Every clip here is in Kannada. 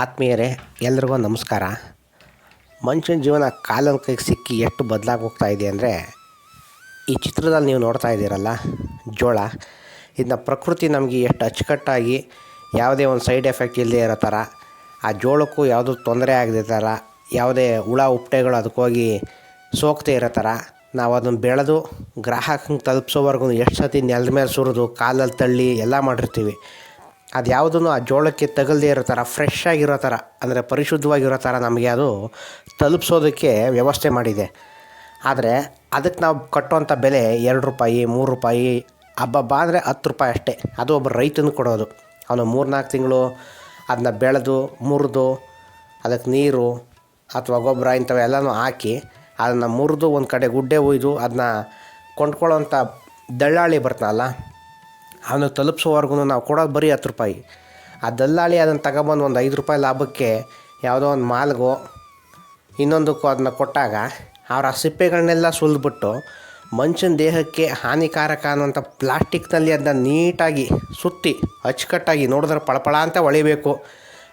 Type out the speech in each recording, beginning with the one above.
ಆತ್ಮೀಯರೇ, ಎಲ್ರಿಗೂ ನಮಸ್ಕಾರ. ಮನುಷ್ಯನ ಜೀವನ ಕಾಲನ ಕೈಗೆ ಸಿಕ್ಕಿ ಎಷ್ಟು ಬದಲಾಗಿ ಹೋಗ್ತಾ ಇದೆ ಅಂದರೆ, ಈ ಚಿತ್ರದಲ್ಲಿ ನೀವು ನೋಡ್ತಾ ಇದ್ದೀರಲ್ಲ, ಜೋಳ. ಇದನ್ನ ಪ್ರಕೃತಿ ನಮಗೆ ಎಷ್ಟು ಅಚ್ಚುಕಟ್ಟಾಗಿ ಯಾವುದೇ ಒಂದು ಸೈಡ್ ಎಫೆಕ್ಟ್ ಇಲ್ಲದೆ ಇರೋ ಥರ, ಆ ಜೋಳಕ್ಕೂ ಯಾವುದೂ ತೊಂದರೆ ಆಗದೆ ಥರ, ಯಾವುದೇ ಹುಳ, ಉಪ್ಟೆಗಳು ಅದಕ್ಕೋಗಿ ಸೋಕ್ತೇ ಇರೋ ಥರ, ನಾವು ಅದನ್ನು ಬೆಳೆದು ಗ್ರಾಹಕಂಗೆ ತಲುಪಿಸೋವರೆಗೂ ಎಷ್ಟು ಸತಿ ನೆಲದ ಮೇಲೆ ಸುರಿದು, ಕಾಲಲ್ಲಿ ತಳ್ಳಿ ಎಲ್ಲ ಮಾಡಿರ್ತೀವಿ. ಅದು ಯಾವುದನ್ನು ಆ ಜೋಳಕ್ಕೆ ತಗಲ್ದೇ ಇರೋ ಥರ ಫ್ರೆಶ್ ಆಗಿರೋ ಥರ, ಅಂದರೆ ಪರಿಶುದ್ಧವಾಗಿರೋ ಥರ ನಮಗೆ ಅದು ತಲುಪಿಸೋದಕ್ಕೆ ವ್ಯವಸ್ಥೆ ಮಾಡಿದೆ. ಆದರೆ ಅದಕ್ಕೆ ನಾವು ಕಟ್ಟುವಂಥ ಬೆಲೆ ಎರಡು ರೂಪಾಯಿ, ಮೂರು ರೂಪಾಯಿ ಹಬ್ಬಬ್ಬ ಅಂದರೆ ಹತ್ತು ರೂಪಾಯಿ ಅಷ್ಟೇ. ಅದು ಒಬ್ಬ ರೈತನ ಕೊಡೋದು. ಅವನು ಮೂರ್ನಾಲ್ಕು ತಿಂಗಳು ಅದನ್ನ ಬೆಳೆದು, ಮುರಿದು, ಅದಕ್ಕೆ ನೀರು ಅಥವಾ ಗೊಬ್ಬರ ಇಂಥವೆಲ್ಲನೂ ಹಾಕಿ ಅದನ್ನು ಮುರಿದು ಒಂದು ಕಡೆ ಗುಡ್ಡೆ ಒಯ್ದು ಅದನ್ನ ಕೊಂಡ್ಕೊಳ್ಳೋಂಥ ದಳ್ಳಾಳಿ ಬರ್ತಾನಲ್ಲ ಅವನು ತಲುಪಿಸೋವರೆಗೂ ನಾವು ಕೊಡೋದು ಬರೀ ಹತ್ತು ರೂಪಾಯಿ. ಆ ದಲ್ಲಾಳಿ ಅದನ್ನು ತಗೊಬಂದು ಒಂದು ಐದು ರೂಪಾಯಿ ಲಾಭಕ್ಕೆ ಯಾವುದೋ ಒಂದು ಮಾಲ್ಗೋ ಇನ್ನೊಂದಕ್ಕೂ ಅದನ್ನ ಕೊಟ್ಟಾಗ ಅವರ ಸಿಪ್ಪೆಗಳನ್ನೆಲ್ಲ ಸುಲಿದ್ಬಿಟ್ಟು ಮನುಷ್ಯನ ದೇಹಕ್ಕೆ ಹಾನಿಕಾರಕ ಅನ್ನುವಂಥ ಪ್ಲಾಸ್ಟಿಕ್ನಲ್ಲಿ ಅದನ್ನ ನೀಟಾಗಿ ಸುತ್ತಿ ಅಚ್ಚುಕಟ್ಟಾಗಿ ನೋಡಿದ್ರೆ ಪಳಪಳ ಅಂತ ಹೊಳಿಬೇಕು.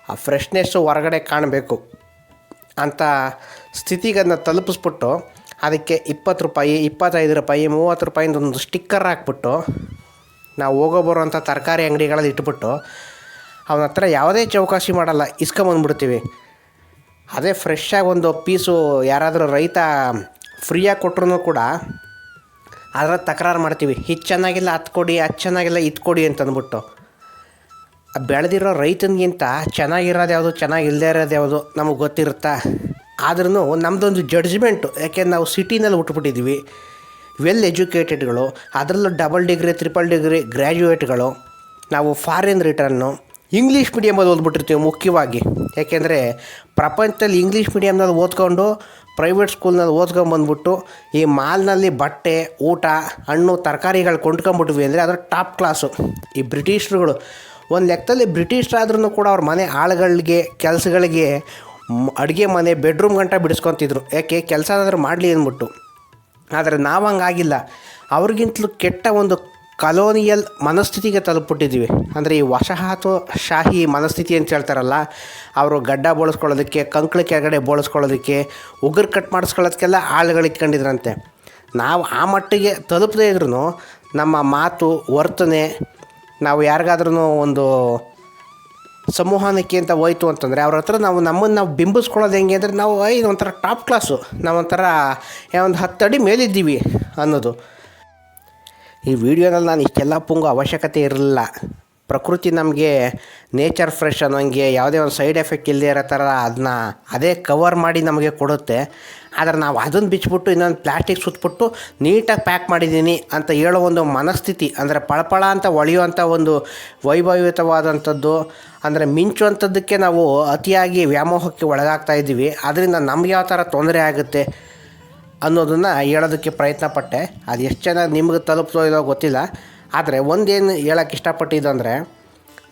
ಆ ಫ್ರೆಶ್ನೆಸ್ಸು ಹೊರಗಡೆ ಕಾಣಬೇಕು. ಅಂಥ ಸ್ಥಿತಿಗೆ ಅದನ್ನ ತಲುಪಿಸ್ಬಿಟ್ಟು ಅದಕ್ಕೆ ಇಪ್ಪತ್ತು ರೂಪಾಯಿ, ಇಪ್ಪತ್ತೈದು ರೂಪಾಯಿ, ಮೂವತ್ತು ರೂಪಾಯಿಂದ ಒಂದು ಸ್ಟಿಕ್ಕರ್ ಹಾಕ್ಬಿಟ್ಟು ನಾವು ಹೋಗೋ ಬರೋವಂಥ ತರಕಾರಿ ಅಂಗಡಿಗಳಲ್ಲಿ ಇಟ್ಬಿಟ್ಟು ಅವನ ಹತ್ರ ಯಾವುದೇ ಚೌಕಾಸಿ ಮಾಡಲ್ಲ ಇಸ್ಕೊಂಬಂದ್ಬಿಡ್ತೀವಿ ಅದೇ ಫ್ರೆಶ್ಶಾಗಿ ಒಂದು ಪೀಸು ಯಾರಾದರೂ ರೈತ ಫ್ರೀಯಾಗಿ ಕೊಟ್ಟರು ಕೂಡ ಅದರ ತಕರಾರು ಮಾಡ್ತೀವಿ. ಇದು ಚೆನ್ನಾಗಿಲ್ಲ ಹತ್ತು ಕೊಡಿ, ಅದು ಚೆನ್ನಾಗಿಲ್ಲ, ಇದು ಕೊಡಿ ಅಂತಂದ್ಬಿಟ್ಟು. ಬೆಳೆದಿರೋ ರೈತನಿಗಿಂತ ಚೆನ್ನಾಗಿರೋದು ಯಾವುದು ಚೆನ್ನಾಗಿಲ್ಲದೆ ಇರೋದು ಯಾವುದು ನಮಗೆ ಗೊತ್ತಿರುತ್ತಾ? ಆದ್ರೂ ನಮ್ಮದೊಂದು ಜಡ್ಜ್ಮೆಂಟು ಯಾಕೆಂದ್ರೆ ನಾವು ಸಿಟಿನಲ್ಲಿ ಹುಟ್ಬಿಟ್ಟಿದ್ವಿ. ವೆಲ್ ಎಜುಕೇಟೆಡ್ಗಳು ಅದರಲ್ಲೂ ಡಬಲ್ ಡಿಗ್ರಿ ತ್ರಿಪಲ್ ಡಿಗ್ರಿ ಗ್ರ್ಯಾಜುಯೇಟ್ಗಳು ನಾವು ಫಾರಿನ್ ರಿಟರ್ನು ಇಂಗ್ಲೀಷ್ ಮೀಡಿಯಮಲ್ಲಿ ಓದ್ಬಿಟ್ಟಿರ್ತೀವಿ ಮುಖ್ಯವಾಗಿ. ಯಾಕೆಂದರೆ ಪ್ರಪಂಚದಲ್ಲಿ ಇಂಗ್ಲೀಷ್ ಮೀಡಿಯಮ್ನಲ್ಲಿ ಓದ್ಕೊಂಡು ಪ್ರೈವೇಟ್ ಸ್ಕೂಲ್ನಲ್ಲಿ ಓದ್ಕೊಂಬಂದ್ಬಿಟ್ಟು ಈ ಮಾಲ್ನಲ್ಲಿ ಬಟ್ಟೆ, ಊಟ, ಹಣ್ಣು, ತರಕಾರಿಗಳು ಕೊಂಡ್ಕೊಂಬಿಟ್ವಿ ಅಂದರೆ ಅದರ ಟಾಪ್ ಕ್ಲಾಸು ಈ ಬ್ರಿಟಿಷ್ರುಗಳು, ಒಂದು ಲೆಕ್ಕದಲ್ಲಿ ಬ್ರಿಟಿಷರಾದ್ರೂ ಕೂಡ ಅವ್ರ ಮನೆ ಆಳುಗಳಿಗೆ, ಕೆಲಸಗಳಿಗೆ ಅಡುಗೆ ಮನೆ ಬೆಡ್ರೂಮ್ ಗಂಟ ಬಿಡಿಸ್ಕೊತಿದ್ರು. ಯಾಕೆ? ಕೆಲಸ ಏನಾದರೂ ಮಾಡಲಿ ಅಂದ್ಬಿಟ್ಟು. ಆದರೆ ನಾವು ಹಂಗಾಗಿಲ್ಲ. ಅವ್ರಿಗಿಂತಲೂ ಕೆಟ್ಟ ಒಂದು ಕಲೋನಿಯಲ್ ಮನಸ್ಥಿತಿಗೆ ತಲುಪಿಟ್ಟಿದ್ದೀವಿ ಅಂದರೆ ಈ ವಸಾಹತುಶಾಹಿ ಮನಸ್ಥಿತಿ ಅಂತ ಹೇಳ್ತಾರಲ್ಲ, ಅವರು ಗಡ್ಡ ಬೋಳಿಸ್ಕೊಳ್ಳೋದಕ್ಕೆ, ಕಂಕಳ ಕೆಳಗಡೆ ಬೋಳಿಸ್ಕೊಳ್ಳೋದಕ್ಕೆ, ಉಗುರು ಕಟ್ ಮಾಡಿಸ್ಕೊಳ್ಳೋದಕ್ಕೆಲ್ಲ ಆಳುಗಳು ಇಟ್ಕೊಂಡಿದ್ರಂತೆ. ನಾವು ಆ ಮಟ್ಟಿಗೆ ತಲುಪದೇ ಇದ್ರೂ ನಮ್ಮ ಮಾತು, ವರ್ತನೆ, ನಾವು ಯಾರಿಗಾದ್ರೂ ಒಂದು ಸಂವಹನಕ್ಕೆ ಅಂತ ಹೋಯ್ತು ಅಂತಂದರೆ ಅವ್ರ ಹತ್ರ ನಾವು ನಮ್ಮನ್ನು ನಾವು ಬಿಂಬಿಸ್ಕೊಳ್ಳೋದು ಹೆಂಗೆ ಅಂದರೆ ನಾವು ಐ ಒಂಥರ ಟಾಪ್ ಕ್ಲಾಸು. ನಾವೊಂಥರ ಒಂದು ಹತ್ತು ಅಡಿ ಮೇಲಿದ್ದೀವಿ ಅನ್ನೋದು. ಈ ವಿಡಿಯೋನಲ್ಲಿ ನಾನು ಇಷ್ಟೆಲ್ಲ ಪುಂಗು ಅವಶ್ಯಕತೆ ಇರಲಿಲ್ಲ. ಪ್ರಕೃತಿ ನಮಗೆ ನೇಚರ್ ಫ್ರೆಶ್ ಅನ್ನೋಂಗೆ ಯಾವುದೇ ಒಂದು ಸೈಡ್ ಎಫೆಕ್ಟ್ ಇಲ್ಲದೆ ಇರೋ ಥರ ಅದನ್ನ ಅದೇ ಕವರ್ ಮಾಡಿ ನಮಗೆ ಕೊಡುತ್ತೆ. ಆದರೆ ನಾವು ಅದನ್ನು ಬಿಚ್ಚಿಬಿಟ್ಟು ಇನ್ನೊಂದು ಪ್ಲಾಸ್ಟಿಕ್ ಸುತ್ತಬಿಟ್ಟು ನೀಟಾಗಿ ಪ್ಯಾಕ್ ಮಾಡಿದ್ದೀನಿ ಅಂತ ಹೇಳೋ ಒಂದು ಮನಸ್ಥಿತಿ, ಅಂದರೆ ಪಳಪಳ ಅಂತ ಹೊಳೆಯುವಂಥ ಒಂದು ವೈಭವಯುತವಾದಂಥದ್ದು, ಅಂದರೆ ಮಿಂಚುವಂಥದ್ದಕ್ಕೆ ನಾವು ಅತಿಯಾಗಿ ವ್ಯಾಮೋಹಕ್ಕೆ ಒಳಗಾಗ್ತಾ ಇದ್ದೀವಿ. ಅದರಿಂದ ನಮ್ಗೆ ಯಾವ ಥರ ತೊಂದರೆ ಆಗುತ್ತೆ ಅನ್ನೋದನ್ನು ಹೇಳೋದಕ್ಕೆ ಪ್ರಯತ್ನ ಪಟ್ಟೆ ಅದು ಎಷ್ಟು ಚೆನ್ನಾಗಿ ನಿಮಗೆ ತಲುಪ್ತೋ ಇಲ್ಲೋ ಗೊತ್ತಿಲ್ಲ. ಆದರೆ ಒಂದೇನು ಹೇಳೋಕ್ಕೆ ಇಷ್ಟಪಟ್ಟಿದ್ದು ಅಂದರೆ,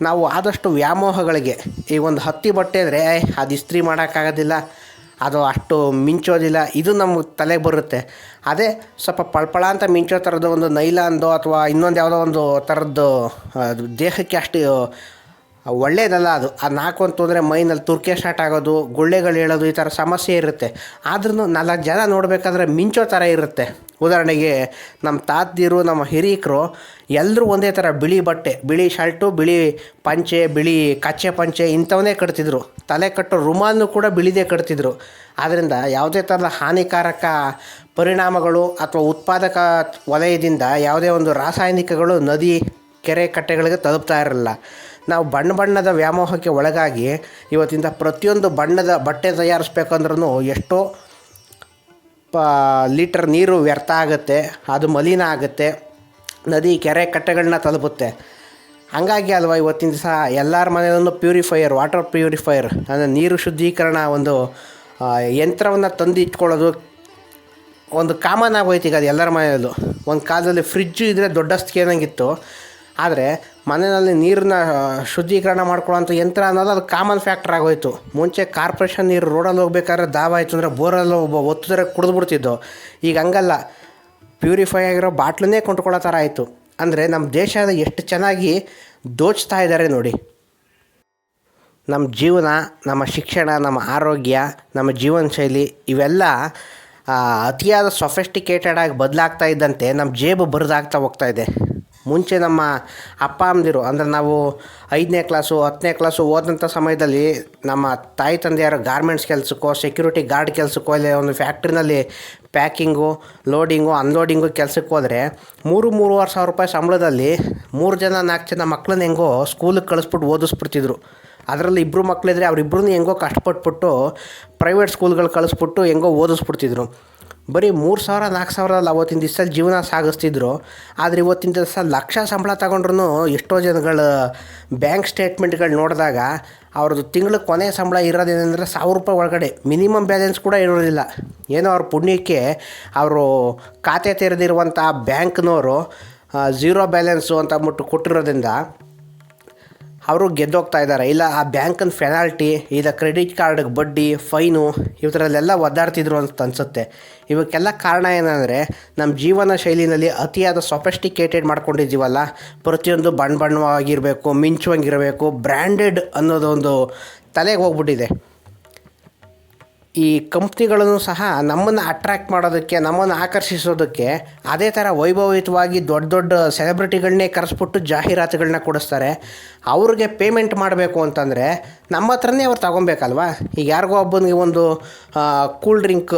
ನಾವು ಆದಷ್ಟು ವ್ಯಾಮೋಹಗಳಿಗೆ, ಈ ಒಂದು ಹತ್ತಿ ಬಟ್ಟೆ ಅಂದರೆ ಅದು ಇಸ್ತ್ರಿ ಮಾಡೋಕ್ಕಾಗೋದಿಲ್ಲ, ಅದು ಅಷ್ಟು ಮಿಂಚೋದಿಲ್ಲ, ಇದು ನಮ್ಮ ತಲೆಗೆ ಬರುತ್ತೆ. ಅದೇ ಸ್ವಲ್ಪ ಪಳ್ಪಳ ಅಂತ ಮಿಂಚೋ ಥರದ್ದು ಒಂದು ನೈಲಾನ್ದು ಅಥವಾ ಇನ್ನೊಂದು ಯಾವುದೋ ಒಂದು ಥರದ್ದು ದೇಹಕ್ಕೆ ಅಷ್ಟು ಒಳ್ಳೆಯದಲ್ಲ ಅದು. ಅದು ನಾಲ್ಕು ಅಂದರೆ ಮೈನಲ್ಲಿ ತುರ್ಕೆ ಸ್ಟಾರ್ಟ್ ಆಗೋದು, ಗುಳ್ಳೆಗಳು ಹೇಳೋದು ಈ ಥರ ಸಮಸ್ಯೆ ಇರುತ್ತೆ. ಆದ್ರೂ ನಾಲ್ಕು ಜನ ನೋಡಬೇಕಾದ್ರೆ ಮಿಂಚೋ ಥರ ಇರುತ್ತೆ. ಉದಾಹರಣೆಗೆ ನಮ್ಮ ತಾತದಿರು, ನಮ್ಮ ಹಿರೀಕರು ಎಲ್ಲರೂ ಒಂದೇ ಥರ ಬಿಳಿ ಬಟ್ಟೆ, ಬಿಳಿ ಶರ್ಟು, ಬಿಳಿ ಪಂಚೆ, ಬಿಳಿ ಕಚ್ಚೆ ಪಂಚೆ ಇಂಥವನ್ನೇ ಕಟ್ತಿದ್ರು. ತಲೆ ಕಟ್ಟೋ ರುಮಾಲ್ನು ಕೂಡ ಬಿಳಿದೇ ಕಟ್ತಿದ್ರು. ಆದ್ದರಿಂದ ಯಾವುದೇ ಥರದ ಹಾನಿಕಾರಕ ಪರಿಣಾಮಗಳು ಅಥವಾ ಉತ್ಪಾದಕ ವಲಯದಿಂದ ಯಾವುದೇ ಒಂದು ರಾಸಾಯನಿಕಗಳು ನದಿ, ಕೆರೆ ಕಟ್ಟೆಗಳಿಗೆ ತಲುಪ್ತಾ ಇರಲಿಲ್ಲ ನಾವು ಬಣ್ಣ ಬಣ್ಣದ ವ್ಯಾಮೋಹಕ್ಕೆ ಒಳಗಾಗಿ ಇವತ್ತಿಂದ ಪ್ರತಿಯೊಂದು ಬಣ್ಣದ ಬಟ್ಟೆ ತಯಾರಿಸ್ಬೇಕಂದ್ರೂ ಎಷ್ಟೋ, ಪ, ಲೀಟರ್ ನೀರು ವ್ಯರ್ಥ ಆಗುತ್ತೆ, ಅದು ಮಲಿನ ಆಗುತ್ತೆ, ನದಿ, ಕೆರೆ ಕಟ್ಟೆಗಳನ್ನ ತಲುಪುತ್ತೆ. ಹಾಗಾಗಿ ಅಲ್ವಾ ಇವತ್ತಿನ ದಿವಸ ಎಲ್ಲರ ಮನೆಯಲ್ಲೂ ಪ್ಯೂರಿಫೈಯರ್, ವಾಟರ್ ಪ್ಯೂರಿಫೈಯರ್, ಅಂದರೆ ನೀರು ಶುದ್ಧೀಕರಣ ಒಂದು ಯಂತ್ರವನ್ನು ತಂದು ಇಟ್ಕೊಳ್ಳೋದು ಒಂದು ಕಾಮನ್ ಆಗೋಯ್ತು ಈಗ ಅದು ಎಲ್ಲರ ಮನೆಯಲ್ಲೂ. ಒಂದು ಕಾಲದಲ್ಲಿ ಫ್ರಿಜ್ಜು ಇದ್ದರೆ ದೊಡ್ಡಸ್ತಿಗೆ ಏನಂಗಿತ್ತು ಆದರೆ ಮನೆಯಲ್ಲಿ ನೀರನ್ನ ಶುದ್ಧೀಕರಣ ಮಾಡ್ಕೊಳ್ಳೋಂಥ ಯಂತ್ರ ಅನ್ನೋದು ಅದು ಕಾಮನ್ ಫ್ಯಾಕ್ಟರ್ ಆಗೋಯ್ತು. ಮುಂಚೆ ಕಾರ್ಪೊರೇಷನ್ ನೀರು ರೋಡಲ್ಲಿ ಹೋಗ್ಬೇಕಾದ್ರೆ ದಾವ ಆಯಿತು ಅಂದರೆ ಬೋರಲ್ಲಿ ಒಬ್ಬ ಒತ್ತಿದ್ರೆ ಕುಡಿದ್ಬಿಡ್ತಿದ್ದು. ಈಗ ಹಂಗಲ್ಲ. ಪ್ಯೂರಿಫೈ ಆಗಿರೋ ಬಾಟ್ಲನ್ನೇ ಕೊಂಡ್ಕೊಳ್ಳೋ ಥರ ಆಯಿತು. ಅಂದರೆ ನಮ್ಮ ದೇಶದ ಎಷ್ಟು ಚೆನ್ನಾಗಿ ದೋಚ್ತಾ ಇದ್ದಾರೆ ನೋಡಿ. ನಮ್ಮ ಜೀವನ, ನಮ್ಮ ಶಿಕ್ಷಣ, ನಮ್ಮ ಆರೋಗ್ಯ, ನಮ್ಮ ಜೀವನ ಶೈಲಿ ಇವೆಲ್ಲ ಅತಿಯಾದ ಸೊಫೆಸ್ಟಿಕೇಟೆಡ್ ಆಗಿ ಬದಲಾಗ್ತಾ ಇದ್ದಂತೆ ನಮ್ಮ ಜೇಬು ಬರಿದಾಗ್ತಾ ಹೋಗ್ತಾ ಇದೆ. ಮುಂಚೆ ನಮ್ಮ ಅಪ್ಪ ಅಮ್ಮದಿರು, ಅಂದರೆ ನಾವು ಐದನೇ ಕ್ಲಾಸು ಹತ್ತನೇ ಕ್ಲಾಸು ಓದಂಥ ಸಮಯದಲ್ಲಿ ನಮ್ಮ ತಾಯಿ ತಂದೆಯರು ಗಾರ್ಮೆಂಟ್ಸ್ ಕೆಲಸಕ್ಕೋ ಸೆಕ್ಯೂರಿಟಿ ಗಾರ್ಡ್ ಕೆಲಸಕ್ಕೋ, ಇಲ್ಲ ಒಂದು ಫ್ಯಾಕ್ಟ್ರಿನಲ್ಲಿ ಪ್ಯಾಕಿಂಗು ಲೋಡಿಂಗು ಅನ್ಲೋಡಿಂಗು ಕೆಲಸಕ್ಕೆ ಹೋದರೆ ಮೂರು, ಮೂರುವರೆ ಸಾವಿರ ರೂಪಾಯಿ ಸಂಬಳದಲ್ಲಿ ಮೂರು ಜನ, ನಾಲ್ಕು ಜನ ಮಕ್ಕಳನ್ನ ಹೆಂಗೋ ಸ್ಕೂಲಿಗೆ ಕಳಿಸ್ಬಿಟ್ಟು ಓದಿಸ್ಬಿಡ್ತಿದ್ರು. ಅದರಲ್ಲಿ ಇಬ್ಬರು ಮಕ್ಕಳಿದ್ರೆ ಅವರಿಬ್ಬರೂ ಹೆಂಗೋ ಕಷ್ಟಪಟ್ಬಿಟ್ಟು ಪ್ರೈವೇಟ್ ಸ್ಕೂಲ್ಗಳು ಕಳಿಸ್ಬಿಟ್ಟು ಹೆಂಗೋ ಓದಿಸ್ಬಿಡ್ತಿದ್ರು. ಬರೀ ಮೂರು ಸಾವಿರ, ನಾಲ್ಕು ಸಾವಿರದಲ್ಲಿ, ಅವತ್ತಿನ ದಿವಸದಲ್ಲಿ ಜೀವನ ಸಾಗಿಸ್ತಿದ್ರು. ಆದರೆ ಇವತ್ತಿನ ದಿವಸ ಲಕ್ಷ ಸಂಬಳ ತಗೊಂಡ್ರು ಎಷ್ಟೋ ಜನಗಳು ಬ್ಯಾಂಕ್ ಸ್ಟೇಟ್ಮೆಂಟ್ಗಳು ನೋಡಿದಾಗ ಅವ್ರದ್ದು ತಿಂಗಳ ಕೊನೆ ಸಂಬಳ ಇರೋದೇನೆಂದರೆ ಸಾವಿರ ರೂಪಾಯಿ ಒಳಗಡೆ. ಮಿನಿಮಮ್ ಬ್ಯಾಲೆನ್ಸ್ ಕೂಡ ಇರೋದಿಲ್ಲ. ಏನೋ ಅವ್ರ ಪುಣ್ಯಕ್ಕೆ ಅವರು ಖಾತೆ ತೆರೆದಿರುವಂಥ ಬ್ಯಾಂಕ್ನವರು ಝೀರೋ ಬ್ಯಾಲೆನ್ಸು ಅಂತ ಅಂದ್ಬಿಟ್ಟು ಕೊಟ್ಟಿರೋದ್ರಿಂದ ಅವರು ಗೆದ್ದೋಗ್ತಾ ಇದ್ದಾರೆ. ಇಲ್ಲ, ಆ ಬ್ಯಾಂಕನ ಫೆನಾಲ್ಟಿ ಇಲ್ಲ ಕ್ರೆಡಿಟ್ ಕಾರ್ಡ್ಗೆ ಬಡ್ಡಿ, ಫೈನು ಇವತ್ತರಲ್ಲೆಲ್ಲ ಒದ್ದಾಡ್ತಿದ್ರು ಅಂತ ಅನಿಸುತ್ತೆ. ಇವಕ್ಕೆಲ್ಲ ಕಾರಣ ಏನಂದರೆ ನಮ್ಮ ಜೀವನ ಶೈಲಿನಲ್ಲಿ ಅತಿಯಾದ ಸೊಫೆಸ್ಟಿಕೇಟೆಡ್ ಮಾಡ್ಕೊಂಡಿದ್ದೀವಲ್ಲ, ಪ್ರತಿಯೊಂದು ಬಣ್ಣ ಬಣ್ಣವಾಗಿರಬೇಕು, ಮಿಂಚುವಂಗಿರಬೇಕು ಬ್ರ್ಯಾಂಡೆಡ್ ಅನ್ನೋದೊಂದು ತಲೆಗೆ ಹೋಗ್ಬಿಟ್ಟಿದೆ. ಈ ಕಂಪ್ನಿಗಳನ್ನು ಸಹ ನಮ್ಮನ್ನು ಅಟ್ರ್ಯಾಕ್ಟ್ ಮಾಡೋದಕ್ಕೆ, ನಮ್ಮನ್ನು ಆಕರ್ಷಿಸೋದಕ್ಕೆ ಅದೇ ಥರ ವೈಭವಯುತವಾಗಿ ದೊಡ್ಡ ದೊಡ್ಡ ಸೆಲೆಬ್ರಿಟಿಗಳನ್ನೇ ಕರೆಸ್ಬಿಟ್ಟು ಜಾಹೀರಾತುಗಳನ್ನ ಕೊಡಿಸ್ತಾರೆ. ಅವ್ರಿಗೆ ಪೇಮೆಂಟ್ ಮಾಡಬೇಕು ಅಂತಂದರೆ, ನಮ್ಮ ಹತ್ರನೇ ಅವ್ರು ತಗೊಬೇಕಲ್ವಾ? ಈಗ ಯಾರಿಗೋ ಒಬ್ಬನಿಗೆ ಒಂದು ಕೂಲ್ ಡ್ರಿಂಕ್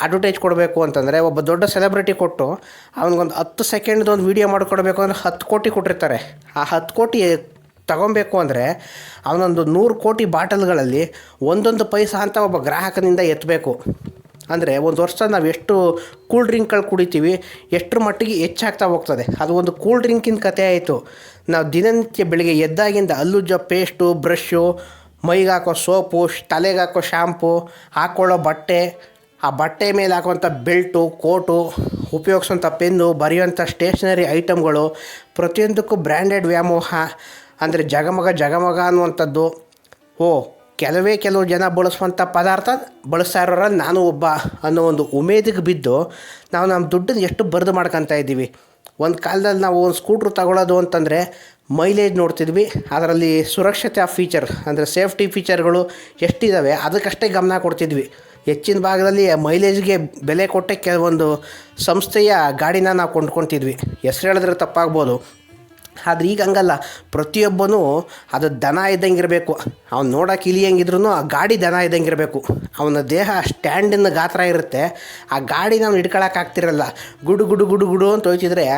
ಅಡ್ವರ್ಟೈಸ್ ಕೊಡಬೇಕು ಅಂತಂದರೆ ಒಬ್ಬ ದೊಡ್ಡ ಸೆಲೆಬ್ರಿಟಿ ಕೊಟ್ಟು ಅವನಿಗೊಂದು ಹತ್ತು ಸೆಕೆಂಡ್ದು ಒಂದು ವೀಡಿಯೋ ಮಾಡಿಕೊಡ್ಬೇಕು ಅಂದರೆ ಹತ್ತು ಕೋಟಿ ಕೊಟ್ಟಿರ್ತಾರೆ. ಆ ಹತ್ತು ಕೋಟಿ ತಗೊಬೇಕು ಅಂದರೆ ಅವನೊಂದು ನೂರು ಕೋಟಿ ಬಾಟಲ್ಗಳಲ್ಲಿ ಒಂದೊಂದು ಪೈಸಾ ಅಂತ ಒಬ್ಬ ಗ್ರಾಹಕನಿಂದ ಎತ್ತಬೇಕು ಅಂದರೆ ಒಂದು ವರ್ಷ ನಾವು ಎಷ್ಟು ಕೂಲ್ ಡ್ರಿಂಕ್ಗಳು ಕುಡಿತೀವಿ, ಎಷ್ಟರ ಮಟ್ಟಿಗೆ ಹೆಚ್ಚಾಗ್ತಾ ಹೋಗ್ತದೆ. ಅದು ಒಂದು ಕೂಲ್ ಡ್ರಿಂಕಿನ ಕತೆ ಆಯಿತು. ನಾವು ದಿನನಿತ್ಯ ಬೆಳಿಗ್ಗೆ ಎದ್ದಾಗಿಂದ ಅಲ್ಲುಜ್ಜ ಪೇಸ್ಟು ಬ್ರಷ್ಷು ಮೈಗೆ ಹಾಕೋ ಸೋಪು ತಲೆಗೆ ಹಾಕೋ ಶ್ಯಾಂಪು ಹಾಕ್ಕೊಳ್ಳೋ ಬಟ್ಟೆ ಆ ಬಟ್ಟೆ ಮೇಲೆ ಹಾಕುವಂಥ ಬೆಲ್ಟು, ಕೋಟು ಉಪಯೋಗಿಸೋಂಥ ಪೆನ್ನು, ಬರೆಯುವಂಥ ಸ್ಟೇಷ್ನರಿ ಐಟಮ್ಗಳು ಪ್ರತಿಯೊಂದಕ್ಕೂ ಬ್ರ್ಯಾಂಡೆಡ್ ವ್ಯಾಮೋಹ, ಅಂದರೆ ಜಗಮಗ ಜಗಮಗ ಅನ್ನುವಂಥದ್ದು. ಓ, ಕೆಲವೇ ಕೆಲವು ಜನ ಬಳಸುವಂಥ ಪದಾರ್ಥ ಬಳಸ್ತಾ ಇರೋರಲ್ಲಿ ನಾನು ಒಬ್ಬ ಅನ್ನೋ ಒಂದು ಉಮೇದಿಗೆ ಬಿದ್ದು ನಾವು ನಮ್ಮ ದುಡ್ಡನ್ನು ಎಷ್ಟು ಬರೆದು ಮಾಡ್ಕೊತಾ ಇದ್ದೀವಿ. ಒಂದು ಕಾಲದಲ್ಲಿ ನಾವು ಒಂದು ಸ್ಕೂಟ್ರ್ ತಗೊಳ್ಳೋದು ಅಂತಂದರೆ ಮೈಲೇಜ್ ನೋಡ್ತಿದ್ವಿ. ಅದರಲ್ಲಿ ಸುರಕ್ಷತೆ ಫೀಚರ್ ಅಂದರೆ ಸೇಫ್ಟಿ ಫೀಚರ್ಗಳು ಎಷ್ಟಿದ್ದಾವೆ ಅದಕ್ಕಷ್ಟೇ ಗಮನ ಕೊಡ್ತಿದ್ವಿ. ಹೆಚ್ಚಿನ ಭಾಗದಲ್ಲಿ ಮೈಲೇಜ್ಗೆ ಬೆಲೆ ಕೊಟ್ಟೆ ಕೆಲವೊಂದು ಸಂಸ್ಥೆಯ ಗಾಡಿನ ನಾವು ಕೊಂಡ್ಕೊತಿದ್ವಿ. ಹೆಸ್ರು ಹೇಳಿದ್ರೆ ತಪ್ಪಾಗ್ಬೋದು. ಆದ್ರೆ ಈಗ ಹಂಗಲ್ಲ. ಪ್ರತಿಯೊಬ್ಬನೂ ಅದು ದನ ಇದ್ದಂಗೆ ಇರಬೇಕು. ಅವ್ನು ನೋಡೋಕೆ ಇಲಿಯಂಗಿದ್ರು ಆ ಗಾಡಿ ದನ ಇದ್ದಂಗೆ ಇರಬೇಕು. ಅವನ ದೇಹ ಸ್ಟ್ಯಾಂಡಿನ ಗಾತ್ರ ಇರುತ್ತೆ. ಆ ಗಾಡಿ ನಾವು ಹಿಡ್ಕೊಳಕ್ಕೆ ಆಗ್ತಿರಲ್ಲ. ಗುಡು ಗುಡು ಗುಡು ಗುಡು ಅಂತ ಹೋಯ್ತಿದ್ರೆ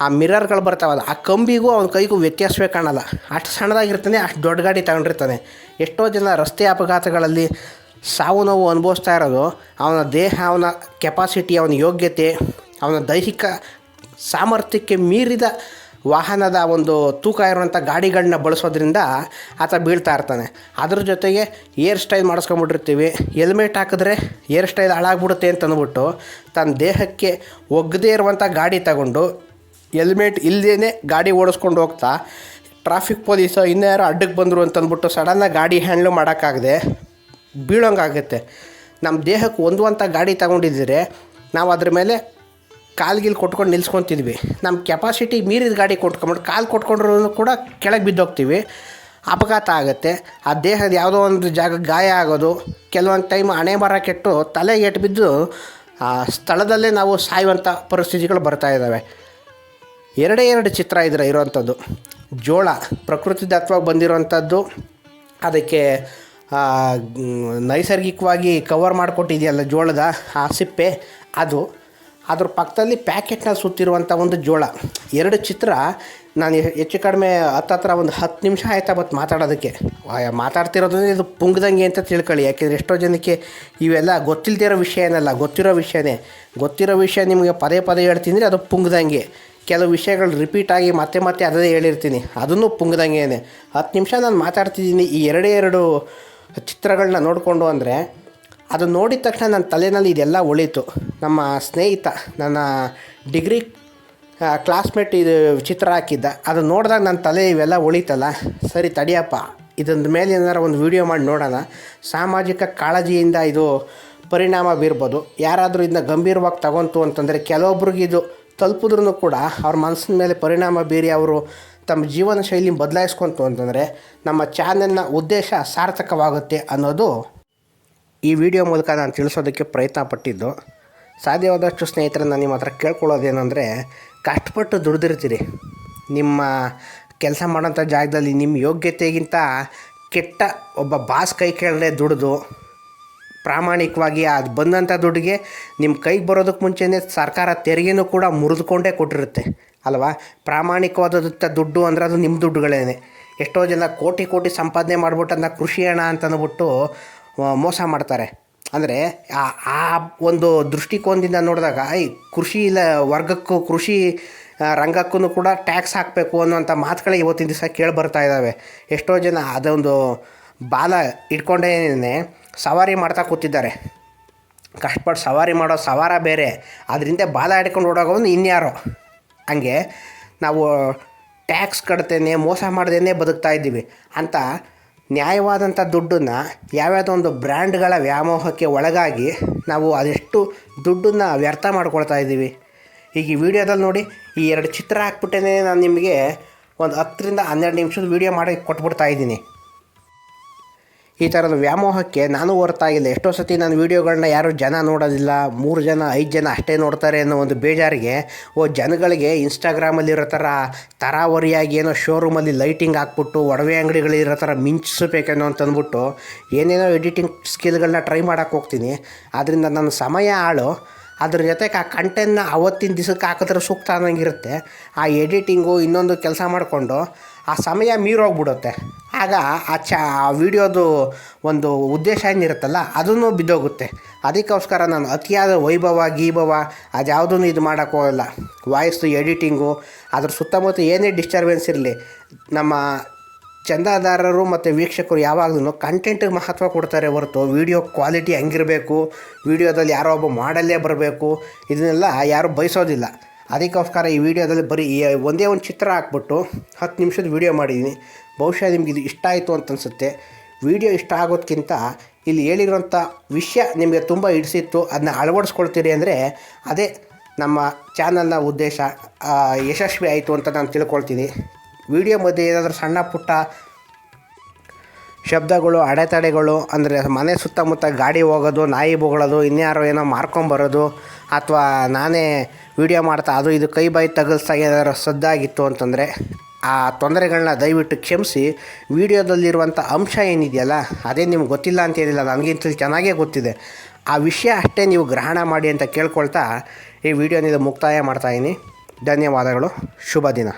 ಆ ಮಿರರ್ಗಳು ಬರ್ತಾವಲ್ಲ. ಆ ಕಂಬಿಗೂ ಅವನ ಕೈಗೂ ವ್ಯತ್ಯಾಸವೇ ಕಾಣಲ್ಲ. ಅಷ್ಟು ಸಣ್ಣದಾಗಿರ್ತಾನೆ, ಅಷ್ಟು ದೊಡ್ಡ ಗಾಡಿ ತಗೊಂಡಿರ್ತಾನೆ. ಎಷ್ಟೋ ಜನ ರಸ್ತೆ ಅಪಘಾತಗಳಲ್ಲಿ ಸಾವು ನೋವು ಅನುಭವಿಸ್ತಾ ಇರೋದು, ಅವನ ದೇಹ, ಅವನ ಕೆಪಾಸಿಟಿ ಅವನ ಯೋಗ್ಯತೆ, ಅವನ ದೈಹಿಕ ಸಾಮರ್ಥ್ಯಕ್ಕೆ ಮೀರಿದ ವಾಹನದ ಒಂದು ತೂಕ ಇರುವಂಥ ಗಾಡಿಗಳನ್ನ ಬಳಸೋದ್ರಿಂದ ಆತ ಬೀಳ್ತಾ ಇರ್ತಾನೆ. ಅದ್ರ ಜೊತೆಗೆ ಏರ್ ಸ್ಟೈಲ್ ಮಾಡಿಸ್ಕೊಂಬಿಟ್ಟಿರ್ತೀವಿ. ಹೆಲ್ಮೆಟ್ ಹಾಕಿದ್ರೆ ಏರ್ ಸ್ಟೈಲ್ ಹಾಳಾಗ್ಬಿಡುತ್ತೆ ಅಂತ ಅಂದ್ಬಿಟ್ಟು ತನ್ನ ದೇಹಕ್ಕೆ ಒಗ್ಗದೇ ಇರುವಂಥ ಗಾಡಿ ತಗೊಂಡು ಹೆಲ್ಮೆಟ್ ಇಲ್ಲದೇ ಗಾಡಿ ಓಡಿಸ್ಕೊಂಡು ಹೋಗ್ತಾ, ಟ್ರಾಫಿಕ್ ಪೊಲೀಸು ಇನ್ಯಾರೋ ಅಡ್ಡಕ್ಕೆ ಬಂದರು ಅಂತಂದ್ಬಿಟ್ಟು ಸಡನ್ನಾಗಿ ಗಾಡಿ ಹ್ಯಾಂಡ್ಲು ಮಾಡೋಕ್ಕಾಗದೆ ಬೀಳೋಂಗಾಗುತ್ತೆ. ನಮ್ಮ ದೇಹಕ್ಕೆ ಹೊಂದುವಂಥ ಗಾಡಿ ತಗೊಂಡಿದ್ದರೆ ನಾವು ಅದ್ರ ಮೇಲೆ ಕಾಲ್ಗಿಲ್ ಕೊಟ್ಕೊಂಡು ನಿಲ್ಸ್ಕೊತಿದ್ವಿ. ನಮ್ಮ ಕೆಪಾಸಿಟಿ ಮೀರಿದ ಗಾಡಿ ಕೊಟ್ಕೊಂಬಿಟ್ಟು ಕಾಲು ಕೊಟ್ಕೊಂಡ್ರೂ ಕೂಡ ಕೆಳಗೆ ಬಿದ್ದೋಗ್ತೀವಿ. ಅಪಘಾತ ಆಗುತ್ತೆ. ಆ ದೇಹದ ಯಾವುದೋ ಒಂದು ಜಾಗ ಗಾಯ ಆಗೋದು, ಕೆಲವೊಂದು ಟೈಮ್ ಹಣೆ ಬರ ಕೆಟ್ಟು ತಲೆಗೆ ಎಟ್ಟು ಬಿದ್ದು, ಆ ಸ್ಥಳದಲ್ಲೇ ನಾವು ಸಾಯುವಂಥ ಪರಿಸ್ಥಿತಿಗಳು ಬರ್ತಾ ಇದ್ದಾವೆ ಎರಡೇ ಎರಡು ಚಿತ್ರ ಇದ್ರೆ ಇರೋವಂಥದ್ದು ಜೋಳ, ಪ್ರಕೃತಿ ದತ್ವವಾಗಿ ಬಂದಿರೋವಂಥದ್ದು ಅದಕ್ಕೆ ನೈಸರ್ಗಿಕವಾಗಿ ಕವರ್ ಮಾಡಿಕೊಟ್ಟಿದೆಯಲ್ಲ ಜೋಳದ ಆ ಸಿಪ್ಪೆ, ಅದು. ಅದ್ರ ಪಕ್ಕದಲ್ಲಿ ಪ್ಯಾಕೆಟ್ನ ಸುತ್ತಿರುವಂಥ ಒಂದು ಜೋಳ. ಎರಡು ಚಿತ್ರ. ನಾನು ಹೆಚ್ಚು ಕಡಿಮೆ ಹತ್ತತ್ರ ಒಂದು ಹತ್ತು ನಿಮಿಷ ಆಯ್ತಾ ಬತ್ತು ಮಾತಾಡೋದಕ್ಕೆ. ಮಾತಾಡ್ತಿರೋದ್ರೆ ಇದು ಪುಂಗ್ದಂಗೆ ಅಂತ ತಿಳ್ಕೊಳ್ಳಿ. ಯಾಕೆಂದರೆ ಎಷ್ಟೋ ಜನಕ್ಕೆ ಇವೆಲ್ಲ ಗೊತ್ತಿಲ್ಲದೇ ಇರೋ ವಿಷಯ ಏನಲ್ಲ, ಗೊತ್ತಿರೋ ವಿಷಯನೇ. ಗೊತ್ತಿರೋ ವಿಷಯ ನಿಮಗೆ ಪದೇ ಪದೇ ಹೇಳ್ತೀನಿ ಅದು ಪುಂಗ್ದಂಗೆ. ಕೆಲವು ವಿಷಯಗಳು ರಿಪೀಟ್ ಆಗಿ ಮತ್ತೆ ಮತ್ತೆ ಅದೇ ಹೇಳಿರ್ತೀನಿ. ಅದನ್ನು ಪುಂಗ್ದಂಗೆ ಹತ್ತು ನಿಮಿಷ ನಾನು ಮಾತಾಡ್ತಿದ್ದೀನಿ ಈ ಎರಡೇ ಎರಡು ಚಿತ್ರಗಳನ್ನ ನೋಡಿಕೊಂಡು ಅಂದರೆ ಅದು ನೋಡಿದ ತಕ್ಷಣ ನನ್ನ ತಲೆಯಲ್ಲಿ ಇದೆಲ್ಲ ಉಳಿತು ನಮ್ಮ ಸ್ನೇಹಿತ, ನನ್ನ ಡಿಗ್ರಿ ಕ್ಲಾಸ್ಮೇಟ್ ಇದು ಚಿತ್ರ ಹಾಕಿದ್ದ. ಅದು ನೋಡಿದಾಗ ನನ್ನ ತಲೆ ಇವೆಲ್ಲ ಉಳಿತಲ್ಲ ಸರಿ ತಡಿಯಪ್ಪ ಇದ್ರ ಮೇಲೆ ಏನಾರು ಒಂದು ವಿಡಿಯೋ ಮಾಡಿ ನೋಡೋಣ. ಸಾಮಾಜಿಕ ಕಾಳಜಿಯಿಂದ ಇದು ಪರಿಣಾಮ ಬೀರ್ಬೋದು. ಯಾರಾದರೂ ಇದನ್ನ ಗಂಭೀರವಾಗಿ ತಗೊಂತು ಅಂತಂದರೆ ಕೆಲವೊಬ್ರಿಗೆ ಇದು ತಲುಪಿದ್ರೂ ಕೂಡ ಅವ್ರ ಮನಸ್ಸಿನ ಮೇಲೆ ಪರಿಣಾಮ ಬೀರಿ ಅವರು ತಮ್ಮ ಜೀವನ ಶೈಲಿ ಬದಲಾಯಿಸ್ಕೊಂತು ಅಂತಂದರೆ ನಮ್ಮ ಚಾನೆಲ್ನ ಉದ್ದೇಶ ಸಾರ್ಥಕವಾಗುತ್ತೆ ಅನ್ನೋದು ಈ ವಿಡಿಯೋ ಮೂಲಕ ನಾನು ತಿಳಿಸೋದಕ್ಕೆ ಪ್ರಯತ್ನ ಪಟ್ಟಿದ್ದು ಸಾಧ್ಯವಾದಷ್ಟು ಸ್ನೇಹಿತರೆ ನಾನು ನಿಮ್ಮ ಹತ್ರ ಕೇಳ್ಕೊಳ್ಳೋದೇನೆಂದರೆ, ಕಷ್ಟಪಟ್ಟು ದುಡ್ದಿರ್ತೀರಿ. ನಿಮ್ಮ ಕೆಲಸ ಮಾಡೋಂಥ ಜಾಗದಲ್ಲಿ ನಿಮ್ಮ ಯೋಗ್ಯತೆಗಿಂತ ಕೆಟ್ಟ ಒಬ್ಬ ಬಾಸ್ ಕೈ ಕೆಳಗಡೆ ದುಡಿದು ಪ್ರಾಮಾಣಿಕವಾಗಿ ಅದು ಬಂದಂಥ ದುಡ್ಡಿಗೆ ನಿಮ್ಮ ಕೈಗೆ ಬರೋದಕ್ಕೆ ಮುಂಚೆನೇ ಸರ್ಕಾರ ತೆರಿಗೆನೂ ಕೂಡ ಮುರಿದುಕೊಂಡೇ ಕೊಟ್ಟಿರುತ್ತೆ, ಅಲ್ವಾ? ಪ್ರಾಮಾಣಿಕವಾದಂಥ ದುಡ್ಡು ಅಂದರೆ ಅದು ನಿಮ್ಮ ದುಡ್ಡುಗಳೇನೆ. ಎಷ್ಟೋ ಜನ ಕೋಟಿ ಕೋಟಿ ಸಂಪಾದನೆ ಮಾಡಿಬಿಟ್ಟು ಅದನ್ನ ಕೃಷಿ ಹಣ ಅಂತಂದ್ಬಿಟ್ಟು ಮೋಸ ಮಾಡ್ತಾರೆ. ಅಂದರೆ ಆ ಒಂದು ದೃಷ್ಟಿಕೋನದಿಂದ ನೋಡಿದಾಗ ಈ ಕೃಷಿ ಇಲ್ಲ, ವರ್ಗಕ್ಕೂ ಕೃಷಿ ರಂಗಕ್ಕೂ ಕೂಡ ಟ್ಯಾಕ್ಸ್ ಹಾಕಬೇಕು ಅನ್ನೋಂಥ ಮಾತುಗಳೇ ಇವತ್ತಿನ ದಿವಸ ಕೇಳಿ ಬರ್ತಾ ಇದ್ದಾವೆ. ಎಷ್ಟೋ ಜನ ಅದೊಂದು ಬಾಲ ಇಟ್ಕೊಂಡೇನೆ ಸವಾರಿ ಮಾಡ್ತಾ ಕೂತಿದ್ದಾರೆ. ಕಷ್ಟಪಟ್ಟು ಸವಾರಿ ಮಾಡೋ ಸವಾರ ಬೇರೆ. ಅದರಿಂದ ಬಾಲ ಹಿಡ್ಕೊಂಡು ಓಡೋಗೋನು ಇನ್ಯಾರೋ. ಹಂಗೆ ನಾವು ಟ್ಯಾಕ್ಸ್ ಕಟ್ತೇನೆ, ಮೋಸ ಮಾಡ್ದೇನೆ ಬದುಕ್ತಾ ಇದ್ದೀವಿ. ಅಂತ ನ್ಯಾಯವಾದಂಥ ದುಡ್ಡನ್ನು ಯಾವ್ಯಾವುದೋ ಒಂದು ಬ್ರ್ಯಾಂಡ್ಗಳ ವ್ಯಾಮೋಹಕ್ಕೆ ಒಳಗಾಗಿ ನಾವು ಅದೆಷ್ಟು ದುಡ್ಡನ್ನು ವ್ಯರ್ಥ ಮಾಡ್ಕೊಳ್ತಾ ಇದ್ದೀವಿ. ಈಗ ಈ ವಿಡಿಯೋದಲ್ಲಿ ನೋಡಿ, ಈ ಎರಡು ಚಿತ್ರ ಹಾಕ್ಬಿಟ್ಟೇ ನಾನು ನಿಮಗೆ ಒಂದು ಹತ್ತರಿಂದ ಹನ್ನೆರಡು ನಿಮಿಷದ ವೀಡಿಯೋ ಮಾಡಿ ಕೊಟ್ಬಿಡ್ತಾ ಇದ್ದೀನಿ. ಈ ಥರದ ವ್ಯಾಮೋಹಕ್ಕೆ ನಾನು ಹೊರತಾಗಿಲ್ಲ. ಎಷ್ಟೋ ಸತಿ ನಾನು ವೀಡಿಯೋಗಳನ್ನ ಯಾರು ಜನ ನೋಡೋದಿಲ್ಲ, ಮೂರು ಜನ, ಐದು ಜನ ಅಷ್ಟೇ ನೋಡ್ತಾರೆ ಅನ್ನೋ ಒಂದು ಬೇಜಾರಿಗೆ, ಓ ಜನಗಳಿಗೆ ಇನ್ಸ್ಟಾಗ್ರಾಮಲ್ಲಿರೋ ಥರ ತರಾವರಿಯಾಗಿ ಏನೋ ಶೋರೂಮಲ್ಲಿ ಲೈಟಿಂಗ್ ಹಾಕ್ಬಿಟ್ಟು, ಒಡವೆ ಅಂಗಡಿಗಳಿರೋ ಥರ ಮಿಂಚಿಸಬೇಕೇನೋ ಅಂತ ಅಂದ್ಬಿಟ್ಟು ಏನೇನೋ ಎಡಿಟಿಂಗ್ ಸ್ಕಿಲ್ಗಳನ್ನ ಟ್ರೈ ಮಾಡೋಕ್ಕೆ ಹೋಗ್ತೀನಿ. ಆದ್ದರಿಂದ ನನ್ನ ಸಮಯ ಹಾಳು ಅದ್ರ ಜೊತೆಗೆ ಆ ಕಂಟೆಂಟ್ನ ಅವತ್ತಿನ ದಿವಸಕ್ಕೆ ಹಾಕಿದ್ರೆ ಸೂಕ್ತ ಅನ್ನೋಂಗಿರುತ್ತೆ. ಆ ಎಡಿಟಿಂಗು ಇನ್ನೊಂದು ಕೆಲಸ ಮಾಡಿಕೊಂಡು ಆ ಸಮಯ ಮೀರೋಗ್ಬಿಡುತ್ತೆ. ಆಗ ಆ ಚ, ಆ ವಿಡಿಯೋದು ಒಂದು ಉದ್ದೇಶ ಏನಿರುತ್ತಲ್ಲ, ಅದನ್ನು ಬಿದ್ದೋಗುತ್ತೆ. ಅದಕ್ಕೋಸ್ಕರ ನಾನು ಅತಿಯಾದ ವೈಭವ, ಗೀಭವ ಅದ್ಯಾವುದೂ ಇದು ಮಾಡೋಕ್ಕೆ ಹೋಗಲ್ಲ. ವಾಯ್ಸು, ಎಡಿಟಿಂಗು, ಅದ್ರ ಸುತ್ತಮುತ್ತ ಏನೇ ಡಿಸ್ಟರ್ಬೆನ್ಸ್ ಇರಲಿ, ನಮ್ಮ ಚಂದಾದಾರರು ಮತ್ತು ವೀಕ್ಷಕರು ಯಾವಾಗಲೂ ಕಂಟೆಂಟಿಗೆ ಮಹತ್ವ ಕೊಡ್ತಾರೆ ಹೊರತು ವೀಡಿಯೋ ಕ್ವಾಲಿಟಿ ಹೆಂಗಿರಬೇಕು, ವೀಡಿಯೋದಲ್ಲಿ ಯಾರೋ ಒಬ್ಬ ಮಾಡಲ್ಲೇ ಬರಬೇಕು, ಇದನ್ನೆಲ್ಲ ಯಾರೂ ಬಯಸೋದಿಲ್ಲ. ಅದಕ್ಕೋಸ್ಕರ ಈ ವಿಡಿಯೋದಲ್ಲಿ ಬರೀ ಒಂದೇ ಒಂದು ಚಿತ್ರ ಹಾಕ್ಬಿಟ್ಟು ಹತ್ತು ನಿಮಿಷದ ವೀಡಿಯೋ ಮಾಡಿದ್ದೀನಿ. ಬಹುಶಃ ನಿಮ್ಗೆ ಇದು ಇಷ್ಟ ಆಯಿತು ಅಂತ ಅನಿಸುತ್ತೆ. ವಿಡಿಯೋ ಇಷ್ಟ ಆಗೋದಕ್ಕಿಂತ ಇಲ್ಲಿ ಹೇಳಿರೋಂಥ ವಿಷಯ ನಿಮಗೆ ತುಂಬ ಹಿಡಿಸಿತ್ತು, ಅದನ್ನ ಅಳವಡಿಸ್ಕೊಳ್ತೀರಿ ಅಂದರೆ ಅದೇ ನಮ್ಮ ಚಾನಲ್ನ ಉದ್ದೇಶ ಯಶಸ್ವಿ ಆಯಿತು ಅಂತ ನಾನು ತಿಳ್ಕೊಳ್ತೀನಿ. ವಿಡಿಯೋ ಮಧ್ಯೆ ಏನಾದರೂ ಸಣ್ಣ ಪುಟ್ಟ ಶಬ್ದಗಳು, ಅಡೆತಡೆಗಳು, ಅಂದರೆ ಮನೆ ಸುತ್ತಮುತ್ತ ಗಾಡಿ ಹೋಗೋದು, ನಾಯಿ ಬೊಗಳೋದು, ಇನ್ಯಾರೋ ಏನೋ ಮಾರ್ಕೊಂಬರೋದು, ಅಥವಾ ನಾನೇ ವಿಡಿಯೋ ಮಾಡ್ತಾ ಅದು ಇದು ಕೈ ಬಾಯಿ ತಗಲ್ಸ್ದಾಗ ಏನಾದ್ರು ಸದ್ದಾಗಿತ್ತು ಅಂತಂದರೆ, ಆ ತೊಂದರೆಗಳನ್ನ ದಯವಿಟ್ಟು ಕ್ಷಮಿಸಿ. ವಿಡಿಯೋದಲ್ಲಿರುವಂಥ ಅಂಶ ಏನಿದೆಯಲ್ಲ, ಅದೇ ನಿಮ್ಗೆ ಗೊತ್ತಿಲ್ಲ ಅಂತೇನಿಲ್ಲ ನನಗಿಂತಲೂ ಚೆನ್ನಾಗೇ ಗೊತ್ತಿದೆ. ಆ ವಿಷಯ ಅಷ್ಟೇ ನೀವು ಗ್ರಹಣ ಮಾಡಿ ಅಂತ ಕೇಳ್ಕೊಳ್ತಾ ಈ ವಿಡಿಯೋನಿಂದ ಮುಕ್ತಾಯ ಮಾಡ್ತಾಯಿದ್ದೀನಿ ಧನ್ಯವಾದಗಳು. ಶುಭ ದಿನ.